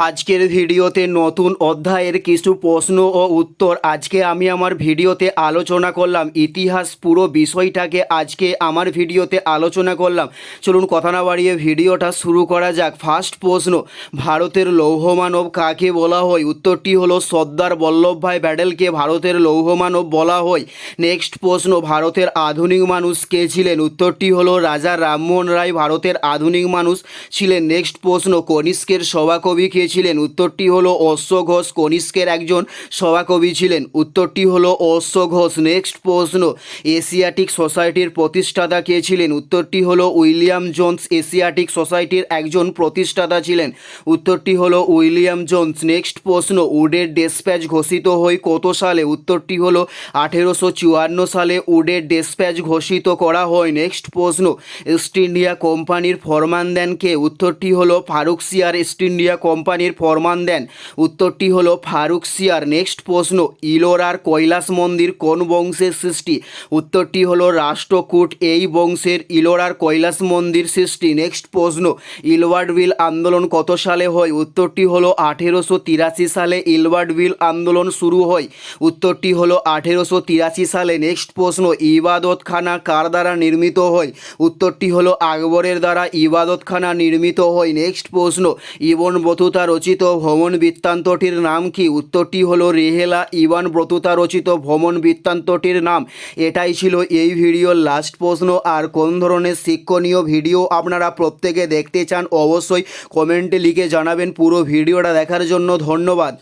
আজকের ভিডিওতে নতুন অধ্যায়ের কিছু প্রশ্ন ও উত্তর। আজকে আমি আমার ভিডিওতে আলোচনা করলাম। ইতিহাস পুরো বিষয়টাকে আজকে আমার ভিডিওতে আলোচনা করলাম। চলুন কথা না বাড়িয়ে ভিডিওটা শুরু করা যাক। ফার্স্ট প্রশ্ন, ভারতের লৌহমানব কাকে বলা হয়? উত্তরটি হলো সর্দার বল্লভভাই ব্যাডেলকে ভারতের লৌহমানব বলা হয়। নেক্সট প্রশ্ন, ভারতের আধুনিক মানুষ কে ছিলেন? উত্তরটি হলো রাজা রামমোহন রায় ভারতের আধুনিক মানুষ ছিলেন। নেক্সট প্রশ্ন, কনিষ্কের সভাকবি কে উত্তরটি হলো অশ্ব ঘোষ, কনিষ্কের একজন সভাকবি ছিলেন। উত্তরটি হলো অশ্ব ঘোষ। নেক্সট প্রশ্ন, এশিয়াটিক সোসাইটির প্রতিষ্ঠাতা কে ছিলেন? উত্তরটি হলো উইলিয়াম জোন্স, এশিয়াটিক সোসাইটির একজন প্রতিষ্ঠাতা ছিলেন। উত্তরটি হলো উইলিয়াম জোন্স। নেক্সট প্রশ্ন, উডের ডেসপ্যাচ ঘোষিত হয় কত সালে? উত্তরটি হলো আঠেরোশো চুয়ান্ন সালে উডের ডেসপ্যাচ ঘোষিত করা হয়। নেক্সট প্রশ্ন, ইস্ট ইন্ডিয়া কোম্পানির ফরমান দেন কে? উত্তরটি হলো ফারুক সিয়ার ইস্ট ইন্ডিয়া কোম্পানির ফরমান দেন। উত্তরটি হলো ফারুক সিয়ার। নেক্সট প্রশ্ন ইলোরার কৈলাস মন্দির কোন বংশের সৃষ্টি? উত্তরটি হলো রাষ্ট্রকূট, এই বংশের ইলোরার কৈলাস মন্দির সৃষ্টি। নেক্সট প্রশ্ন ইলওয়ার্ড বিল আন্দোলন কত সালে হয়? উত্তরটি হলো আঠেরোশো তিরাশি সালে ইলওয়ার্ড বিল আন্দোলন শুরু হয়। উত্তরটি হলো আঠেরোশো তিরাশি সালে। নেক্সট প্রশ্ন, ইবাদতখানা কার দ্বারা নির্মিত হয়? উত্তরটি হলো আকবরের দ্বারা ইবাদতখানা নির্মিত হয়। নেক্সট প্রশ্ন, ইবন বতুতা রচিত ভ্রমণ বৃত্তান্তটির নাম কি? উত্তরটি হলো রেহেলা ইভান ব্রততা রচিত ভ্রমণ বৃত্তান্তটির নাম। এটাই ছিল এই ভিডিওর লাস্ট প্রশ্ন। আর কোন ধরনের শিক্ষণীয় ভিডিও আপনারা প্রত্যেকে দেখতে চান অবশ্যই কমেন্টে লিখে জানাবেন। পুরো ভিডিওটা দেখার জন্য ধন্যবাদ।